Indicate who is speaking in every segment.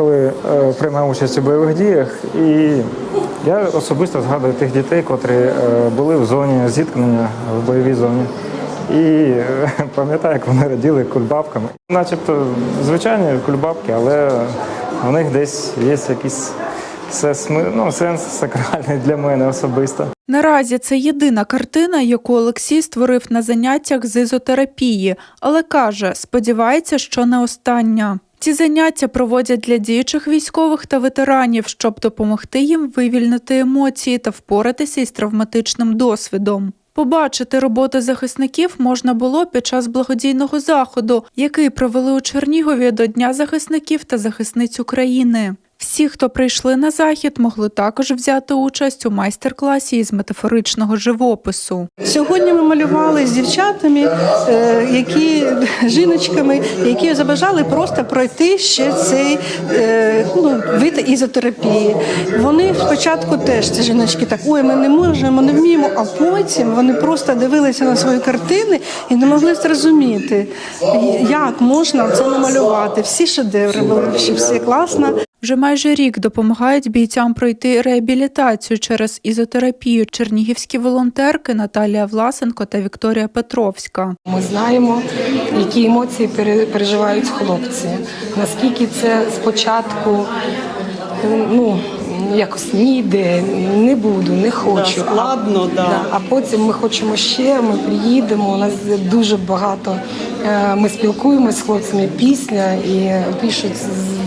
Speaker 1: коли е, приймав участь у бойових діях, і я особисто згадую тих дітей, котрі е, були в зоні зіткнення в бойовій зоні. І е, пам'ятаю, як вони раділи кульбабками. Начебто звичайні кульбабки, але у них десь є якийсь все ну, сенс сакральний для мене особисто.
Speaker 2: Наразі це єдина картина, яку Олексій створив на заняттях з ізотерапії, але каже, сподівається, що не остання. Ці заняття проводять для діючих військових та ветеранів, щоб допомогти їм вивільнити емоції та впоратися із травматичним досвідом. Побачити роботи захисників можна було під час благодійного заходу, який провели у Чернігові до Дня захисників та захисниць України. Всі, хто прийшли на захід, могли також взяти участь у майстер-класі із метафоричного живопису.
Speaker 3: Сьогодні ми малювали з дівчатами, е, які жіночками, які забажали просто пройти ще цей е, ну, вид ізотерапії. Вони спочатку теж ці жіночки так, ой, ми не можемо, не вміємо. А потім вони просто дивилися на свої картини і не могли зрозуміти, як можна це намалювати. Всі шедеври були, все класно.
Speaker 2: Вже майже рік допомагають бійцям пройти реабілітацію через ізотерапію чернігівські волонтерки Наталія Власенко та Вікторія Петровська.
Speaker 4: Ми знаємо, які емоції переживають хлопці. Наскільки це спочатку ну, якось ніде, не буду, не хочу.
Speaker 5: Да, складно,
Speaker 4: а,
Speaker 5: да.
Speaker 4: а потім ми хочемо ще, ми приїдемо. У нас дуже багато. е, Ми спілкуємося з хлопцями після і пишуть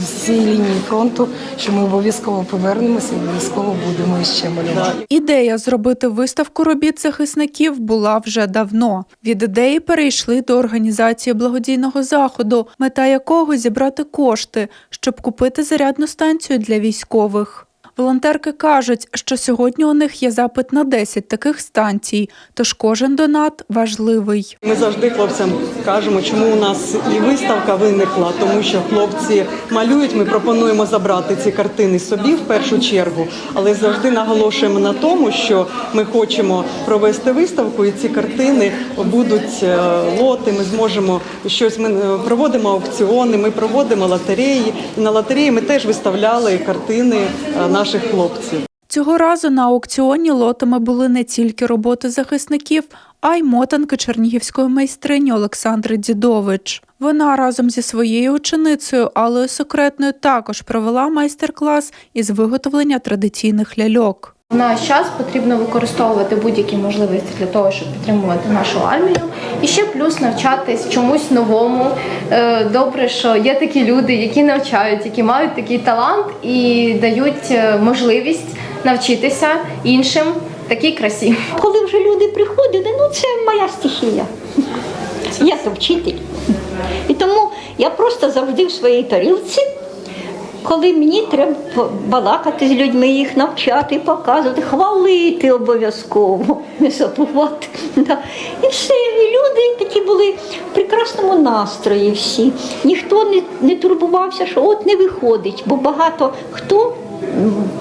Speaker 4: з всієї лінії фронту, що ми обов'язково повернемося, обов'язково будемо ще малювати.
Speaker 2: Ідея зробити виставку робіт захисників була вже давно. Від ідеї перейшли до організації благодійного заходу, мета якого зібрати кошти, щоб купити зарядну станцію для військових. Волонтерки кажуть, що сьогодні у них є запит на 10 таких станцій, тож кожен донат важливий.
Speaker 5: Ми завжди хлопцям кажемо, чому у нас і виставка виникла, тому що хлопці малюють. Ми пропонуємо забрати ці картини собі в першу чергу, але завжди наголошуємо на тому, що ми хочемо провести виставку, і ці картини будуть е, лоти. Ми зможемо щось. Ми е, проводимо аукціони, ми проводимо лотереї. На лотереї ми теж виставляли картини е, наших хлопців.
Speaker 2: Цього разу на аукціоні лотами були не тільки роботи захисників, а й мотанки чернігівської майстрині Олександри Дідович. Вона разом зі своєю ученицею Аллою Секретною також провела майстер-клас із виготовлення традиційних ляльок.
Speaker 6: В наш час потрібно використовувати будь-які можливості для того, щоб підтримувати нашу армію, і ще плюс навчатись чомусь новому. Е, Добре, що є такі люди, які навчають, які мають такий талант і дають е, можливість навчитися іншим такій красі.
Speaker 7: Коли вже люди приходили, ну це моя стихія. Я то вчитель. І тому я просто завжди в своїй тарілці, коли мені треба балакати з людьми, їх навчати, показувати, хвалити обов'язково, не забувати. Да. І все, і люди такі були в прекрасному настрої всі. Ніхто не, не турбувався, що от не виходить, бо багато хто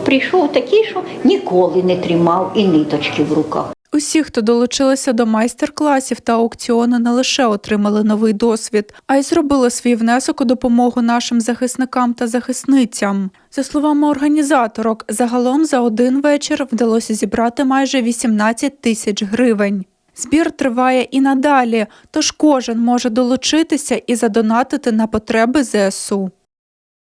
Speaker 7: прийшов такий, що ніколи не тримав і ниточки в руках.
Speaker 2: Усі, хто долучилися до майстер-класів та аукціону, не лише отримали новий досвід, а й зробили свій внесок у допомогу нашим захисникам та захисницям. За словами організаторок, загалом за один вечір вдалося зібрати майже 18 тисяч гривень. Збір триває і надалі, тож кожен може долучитися і задонатити на потреби ЗСУ.